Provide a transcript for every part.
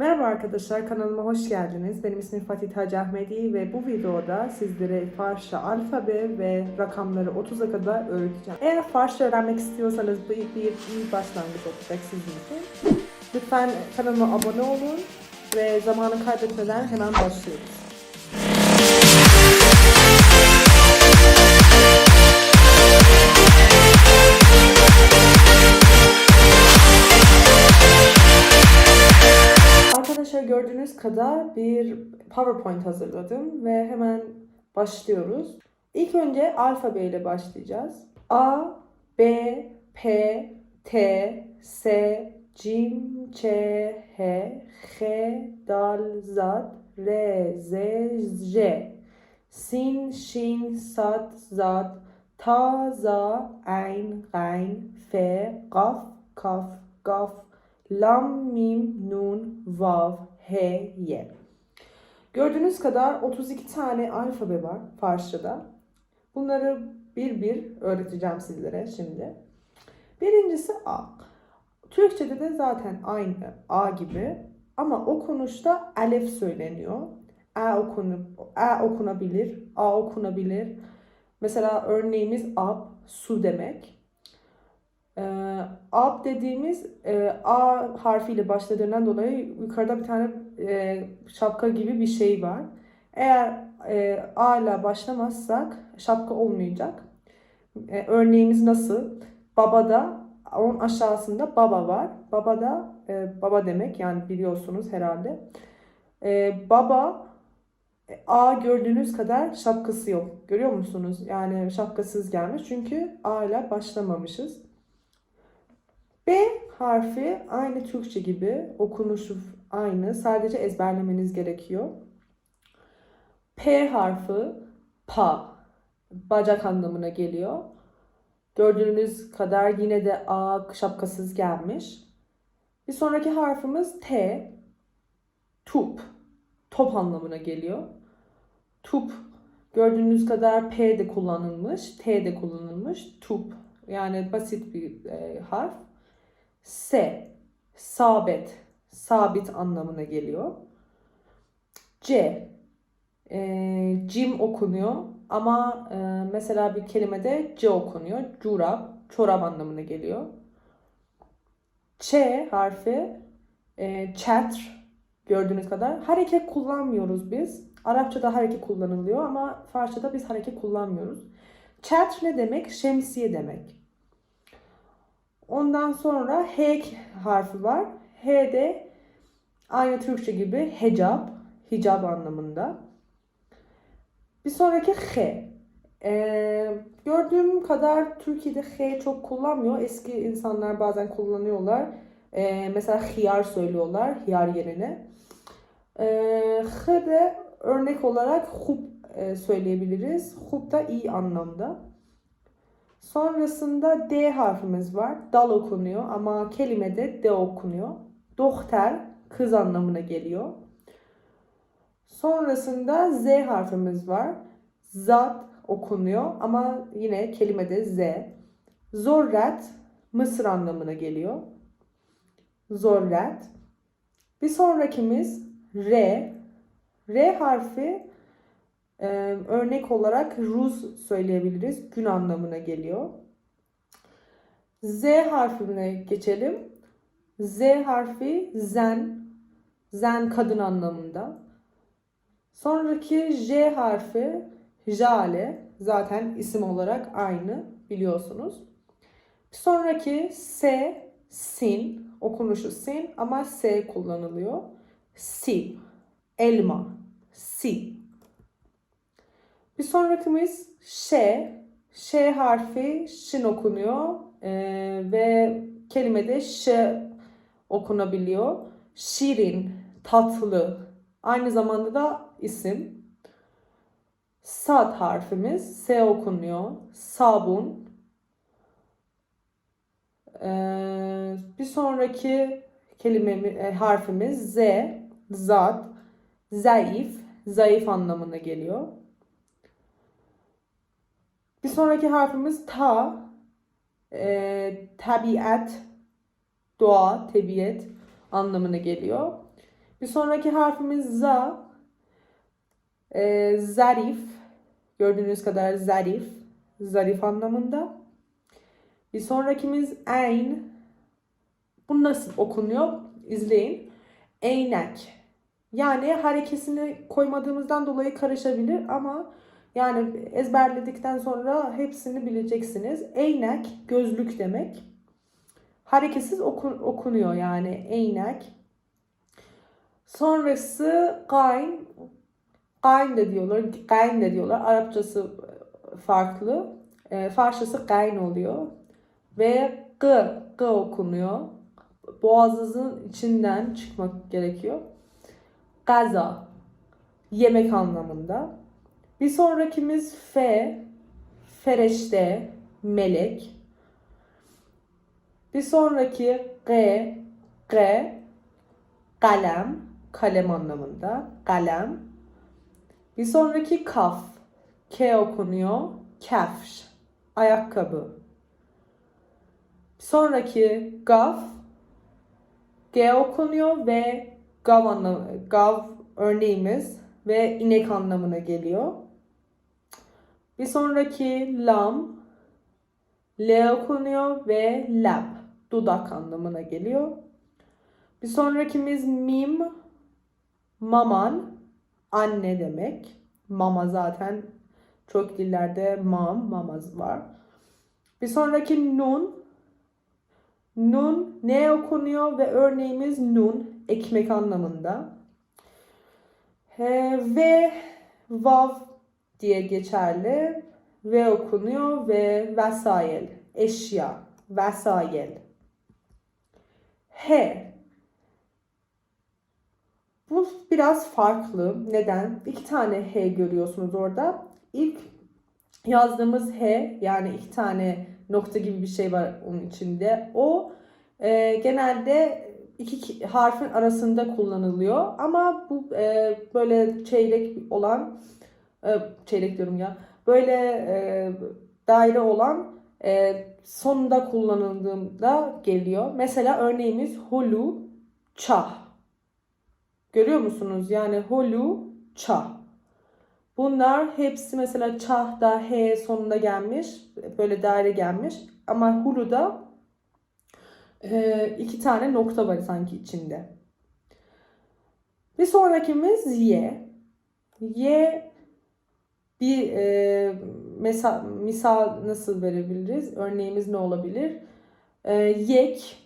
Merhaba arkadaşlar kanalıma hoş geldiniz. Benim ismim Fatih Hacı Ahmedi ve bu videoda sizlere Farsça alfabe ve rakamları 30'a kadar öğreteceğim. Eğer Farsça öğrenmek istiyorsanız bu bir, iyi başlangıç olacak sizin için. Lütfen kanalıma abone olun ve zamanı kaybetmeden hemen başlıyoruz. Kadar bir PowerPoint hazırladım ve hemen başlıyoruz. İlk önce alfabe ile başlayacağız. A, B, P, T, S, Cim, Ç, H, H, Dal, Zat, R, Z, J, Sin, Şin, Sat, Zat, Ta, Za, Ayn, Gayn, Fe, Gaf, Kaf, Gaf, Lam, Mim, Nun, Vav, He, Ye. Gördüğünüz kadar 32 tane alfabe var Farsçada. Bunları bir bir öğreteceğim sizlere şimdi. Birincisi A. Türkçede de zaten aynı A gibi ama okunuşta elif söyleniyor. A, okunu, A okunabilir, A okunabilir. Mesela örneğimiz ab, su demek. Ee, ab dediğimiz e, A harfiyle başladığından dolayı yukarıda bir tane e, şapka gibi bir şey var. Eğer e, A ile başlamazsak şapka olmayacak. E, örneğimiz nasıl? Babada onun aşağısında baba var. Baba da e, baba demek yani biliyorsunuz herhalde. E, baba A gördüğünüz kadar şapkası yok. Görüyor musunuz? Yani şapkasız gelmiş çünkü A ile başlamamışız. B harfi aynı Türkçe gibi okunuşu aynı. Sadece ezberlemeniz gerekiyor. P harfi pa bacak anlamına geliyor. Gördüğünüz kadar yine de A şapkasız gelmiş. Bir sonraki harfimiz T. Tup. Top anlamına geliyor. Tup. Gördüğünüz kadar P de kullanılmış, T de kullanılmış. Tup. Yani basit bir e, harf. S. Sabit. Sabit anlamına geliyor. C. E, cim okunuyor ama e, mesela bir kelimede C okunuyor. Curap, çorap anlamına geliyor. Ç harfi e, çetr gördüğünüz kadar. Hareket kullanmıyoruz biz. Arapçada hareket kullanılıyor ama Farsçada biz hareket kullanmıyoruz. Çetr ne demek? Şemsiye demek. Ondan sonra H harfi var. H de aynı Türkçe gibi hecab, hicab anlamında. Bir sonraki H. Ee, gördüğüm kadar Türkiye'de H çok kullanmıyor. Eski insanlar bazen kullanıyorlar. Ee, mesela hiyar söylüyorlar hiyar yerine. Ee, H de örnek olarak hub e, söyleyebiliriz. Hub da iyi anlamda. Sonrasında D harfimiz var. Dal okunuyor ama kelimede D okunuyor. Dohter kız anlamına geliyor. Sonrasında Z harfimiz var. Zat okunuyor ama yine kelimede Z. Zorret Mısır anlamına geliyor. Zorret. Bir sonrakimiz R. R harfi e, örnek olarak Ruz söyleyebiliriz. Gün anlamına geliyor. Z harfine geçelim. Z harfi zen. Zen kadın anlamında. Sonraki J harfi jale. Zaten isim olarak aynı biliyorsunuz. Sonraki S sin. Okunuşu sin ama S kullanılıyor. Si. Elma. Si. Bir sonrakimiz Ş. Ş harfi şin okunuyor ee, ve kelimede Ş okunabiliyor. Şirin, tatlı. Aynı zamanda da isim. Sad harfimiz S okunuyor. Sabun. Ee, bir sonraki kelime harfimiz Z. Zat. Zayıf. Zayıf anlamına geliyor. Bir sonraki harfimiz ta. E, tabiat, doğa, tabiat anlamına geliyor. Bir sonraki harfimiz za. Ee, zarif. Gördüğünüz kadar zarif. Zarif anlamında. Bir sonrakimiz ein. Bu nasıl okunuyor? İzleyin. Eynek. Yani harekesini koymadığımızdan dolayı karışabilir ama yani ezberledikten sonra hepsini bileceksiniz. Eynek gözlük demek. Hareketsiz oku, okunuyor yani eynek. Sonrası gayn. Gayn de diyorlar, gayn de diyorlar. Arapçası farklı. E, Farsçası gayn oluyor. Ve g, g okunuyor. Boğazınızın içinden çıkmak gerekiyor. Gaza, yemek anlamında. Bir sonrakimiz fe, fereşte, melek. Bir sonraki g, g, kalem, kalem anlamında, kalem. Bir sonraki kaf, k okunuyor, kefş, ayakkabı. Bir sonraki gaf, g okunuyor ve gav, anlamı, gav örneğimiz ve inek anlamına geliyor. Bir sonraki lam, L okunuyor ve lab, dudak anlamına geliyor. Bir sonrakimiz mim, maman, anne demek. Mama zaten çok dillerde mam, mamaz var. Bir sonraki nun, nun ne okunuyor ve örneğimiz nun, ekmek anlamında. He, ve vav diye geçerli. Ve okunuyor ve vesail, eşya, vesail. He. Bu biraz farklı. Neden? İki tane H görüyorsunuz orada. İlk yazdığımız H yani iki tane nokta gibi bir şey var onun içinde. O e, genelde iki harfin arasında kullanılıyor. Ama bu e, böyle çeyrek olan e, çeyrek diyorum ya. Böyle e, daire olan e, sonunda kullanıldığında geliyor. Mesela örneğimiz hulu çah. Görüyor musunuz? Yani hulu çah. Bunlar hepsi mesela çahda H sonunda gelmiş. Böyle daire gelmiş. Ama hulu'da e, iki tane nokta var sanki içinde. Bir sonrakimiz Y. Y bir e, mesa, misal nasıl verebiliriz? Örneğimiz ne olabilir? E, yek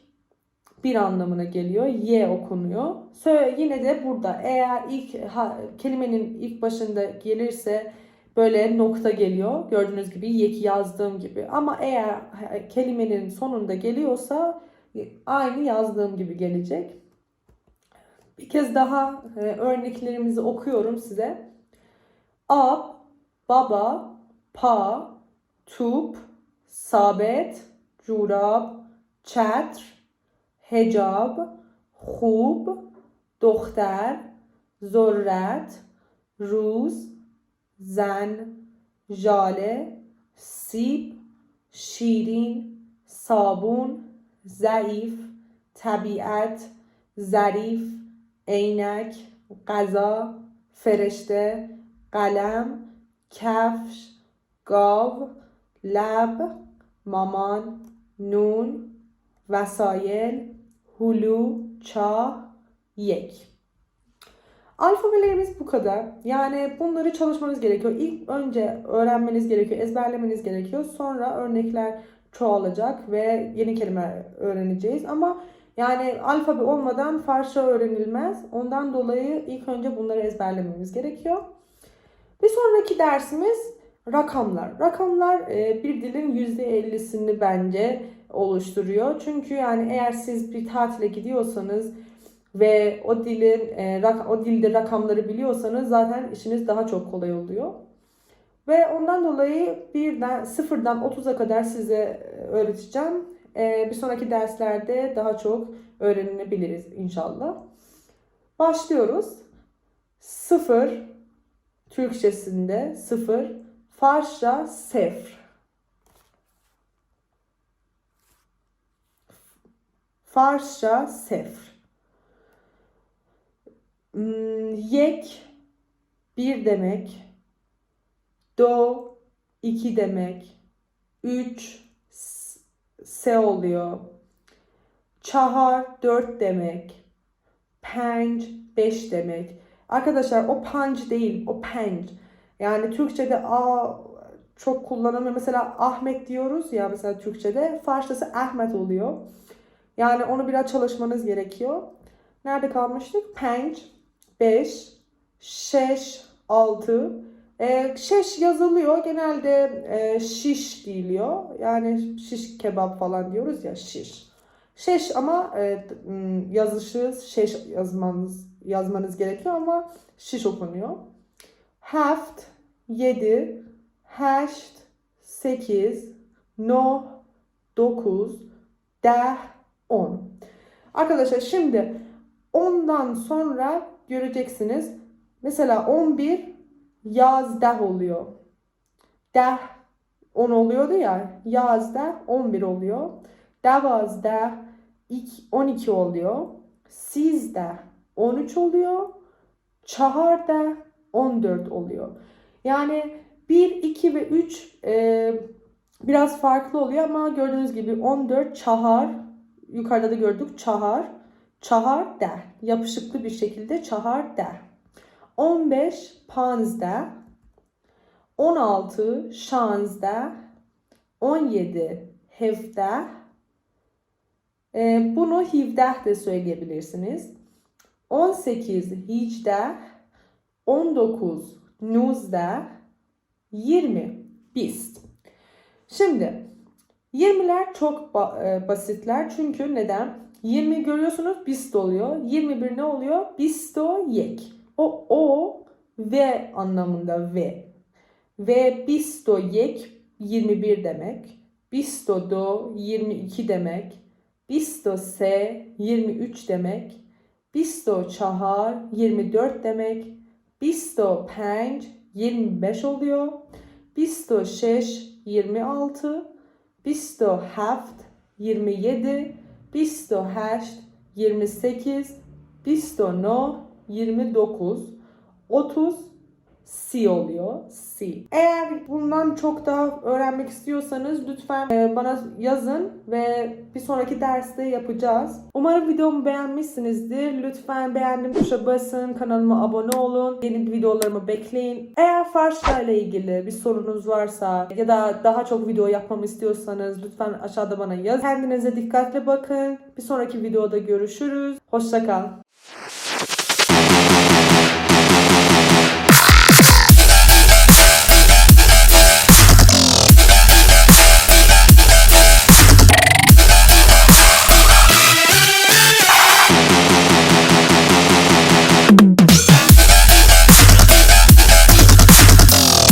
bir anlamına geliyor. Y okunuyor. Söyle, yine de burada eğer ilk ha, kelimenin ilk başında gelirse böyle nokta geliyor. Gördüğünüz gibi yek yazdığım gibi. Ama eğer kelimenin sonunda geliyorsa aynı yazdığım gibi gelecek. Bir kez daha e, örneklerimizi okuyorum size. Ab, baba, pa, tup, sabet, jurab, çetr, hecab, خوب دختر ذرت روز زن ژاله سیب شیرین صابون ضعیف طبیعت ظریف عینک غذا فرشته قلم کفش گاو لب مامان نون وسایل hulu, ça, yek. Alfabelerimiz bu kadar. Yani bunları çalışmanız gerekiyor. İlk önce öğrenmeniz gerekiyor, ezberlemeniz gerekiyor. Sonra örnekler çoğalacak ve yeni kelime öğreneceğiz. Ama yani alfabe olmadan Farsça öğrenilmez. Ondan dolayı ilk önce bunları ezberlememiz gerekiyor. Bir sonraki dersimiz rakamlar. Rakamlar e, bir dilin %50'sini bence oluşturuyor. Çünkü yani eğer siz bir tatile gidiyorsanız ve o dilin e, o dilde rakamları biliyorsanız zaten işiniz daha çok kolay oluyor. Ve ondan dolayı birden sıfırdan 30'a kadar size öğreteceğim. E, bir sonraki derslerde daha çok öğrenebiliriz inşallah. Başlıyoruz. Sıfır Türkçesinde sıfır. Farsça sefr. Farsça sefr. Hmm, yek bir demek. Do iki demek. Üç se oluyor. Çahar dört demek. Penc beş demek. Arkadaşlar o punch değil, o penc. Yani Türkçe'de a çok kullanılmıyor. Mesela Ahmet diyoruz ya mesela Türkçe'de. Farsçası Ahmet oluyor. Yani onu biraz çalışmanız gerekiyor. Nerede kalmıştık? Penc 5, şeş 6. E, şeş yazılıyor. Genelde e, şiş diyiliyor. Yani şiş kebap falan diyoruz ya şiş. Şeş ama e, yazışı şeş yazmanız yazmanız gerekiyor ama şiş okunuyor. Heft 7, haşt 8, no 9, deh 10. Arkadaşlar şimdi 10'dan sonra göreceksiniz. Mesela 11 yazdah oluyor. Deh 10 oluyordu ya. Yazdah 11 oluyor. Davazdah ik- 12 oluyor. Sizdah 13 oluyor. Çaharda 14 oluyor. Yani 1, 2 ve 3 e, biraz farklı oluyor ama gördüğünüz gibi 14 çahar yukarıda da gördük çahar çahar der. Yapışıklı bir şekilde çahar der. 15 panzde 16 şanzde 17 hevde e, bunu hivdeh de söyleyebilirsiniz. 18 hicde 19 nuzde 20 bist. Şimdi 20'ler çok e, basitler çünkü neden? 20 görüyorsunuz bist oluyor. 21 ne oluyor? Bisto yek. O o ve anlamında ve. Ve bisto yek 21 demek. Bisto do 22 demek. Bisto se 23 demek. Bisto çahar 24 demek. Bisto penc 25 oluyor. Bisto şeş 26. Bisto heft 27. Bisto haşt 28. Bisto no 29. 30 si oluyor. Si. Eğer bundan çok daha öğrenmek istiyorsanız lütfen e, bana yazın ve bir sonraki derste yapacağız. Umarım videomu beğenmişsinizdir. Lütfen beğendim tuşa basın, kanalıma abone olun. Yeni videolarımı bekleyin. Eğer Farsça ile ilgili bir sorunuz varsa ya da daha çok video yapmamı istiyorsanız lütfen aşağıda bana yazın. Kendinize dikkatli bakın. Bir sonraki videoda görüşürüz. Hoşça kal.